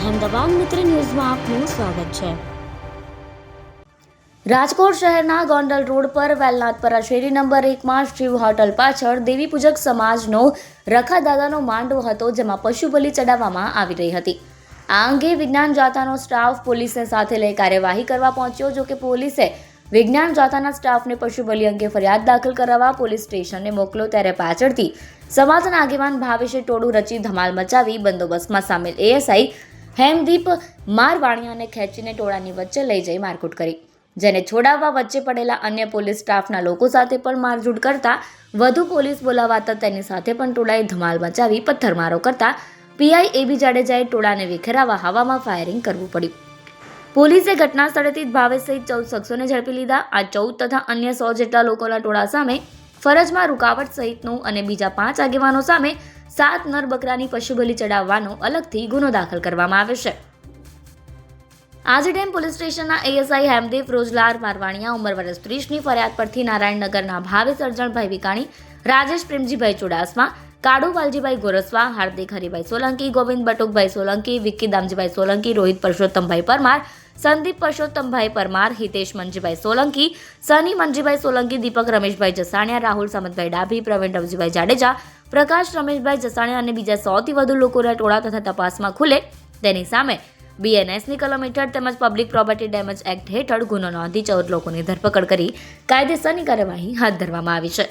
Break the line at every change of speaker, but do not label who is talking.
અહેમદાબાદ મિત્ર ન્યૂઝમાં આપનું સ્વાગત છે. રાજકોટ શહેરના ગોંડલ રોડ પર વેલનાથપરા શેરી નંબર એકમાં શિવ હોટલ પાછળ દેવી પૂજક સમાજનો રખાદાદાનો માંડવો હતો, જેમાં પશુ બલિ ચડાવવામાં આવી રહી હતી. આ અંગે વિજ્ઞાન જાથાનો સ્ટાફ પોલીસને સાથે લઈ કાર્યવાહી કરવા પહોંચ્યો, જો કે પોલીસે વિજ્ઞાન જાથાના સ્ટાફને પશુ બલિ અંગે ફરિયાદ દાખલ કરાવવા પોલીસ સ્ટેશને મોકલો ત્યારે પાછળથી સમાજના આગેવાન ભાવેશે ટોળું રચી ધમાલ મચાવી બંદોબસ્તમાં સામેલ. એએસઆઈ હેમદીપ મારવાણિયાને ખેંચીને ટોળાની વચ્ચે લઈ જઈ મારકૂટ કરી. જેને છોડાવવા વચ્ચે પડેલા અન્ય પોલીસ સ્ટાફના લોકો સાથે પણ મારઝૂડ કરતા, વધુ પોલીસ બોલાવાતા તેની સાથે પણ ટોળાએ ધમાલ મચાવી પથ્થરમારો કરતા, પીઆઈ એબી જાડેજાએ ટોળાને વિખેરાવા હવામાં ફાયરિંગ કરવું પડ્યું. પોલીસે ઘટના સ્થળેથી ભાવેશ સહિત ચૌદ શખ્સોને ઝડપી લીધા. આ ચૌદ તથા અન્ય સો જેટલા લોકોના ટોળા સામે ફરજમાં રૂકાવટ સહિતનું અને બીજા પાંચ આગેવાનો સામે સાત નર બકરાની પશુબલી ચડાવવાનો અલગથી ગુનો દાખલ કરવામાં આવ્યો છે. આજે ડેમ પોલીસ સ્ટેશનના એએસઆઈ હેમદેવ રોજલાર મારવાણિયા ઉંમર વર્ષ ત્રીસની ફરિયાદ પરથી નારાયણનગરના ભાવે સર્જણભાઈ વિકાણી, રાજેશ પ્રેમજીભાઈ ચુડાસમા કાડુ વાલજીભાઈ ગોરસવા, હાર્દિક, હરિભાઈ સોલંકી, ગોવિંદ બટુકભાઈ સોલંકી, વિક્કી દામજીભાઈ સોલંકી, રોહિત પરસોત્તમભાઈ પરમાર, સંદીપ પરસોત્તમભાઈ પરમાર, હિતેશ મંજીભાઈ સોલંકી, સની મંજીભાઈ સોલંકી, દીપક રમેશભાઈ જસાણિયા, રાહુલ સામંતભાઈ ડાભી, પ્રવીણ રવજીભાઈ જાડેજા, પ્રકાશ રમેશભાઈ જસાણિયા અને બીજા સોથી વધુ લોકોના ટોળા તથા તપાસમાં ખુલે. તેની સામે બીએનએસની કલમ હેઠળ તેમજ પબ્લિક પ્રોપર્ટી ડેમેજ એક્ટ હેઠળ ગુનો નોંધી ચૌદ લોકોની ધરપકડ કરી કાયદેસરની કાર્યવાહી હાથ ધરવામાં આવી છે.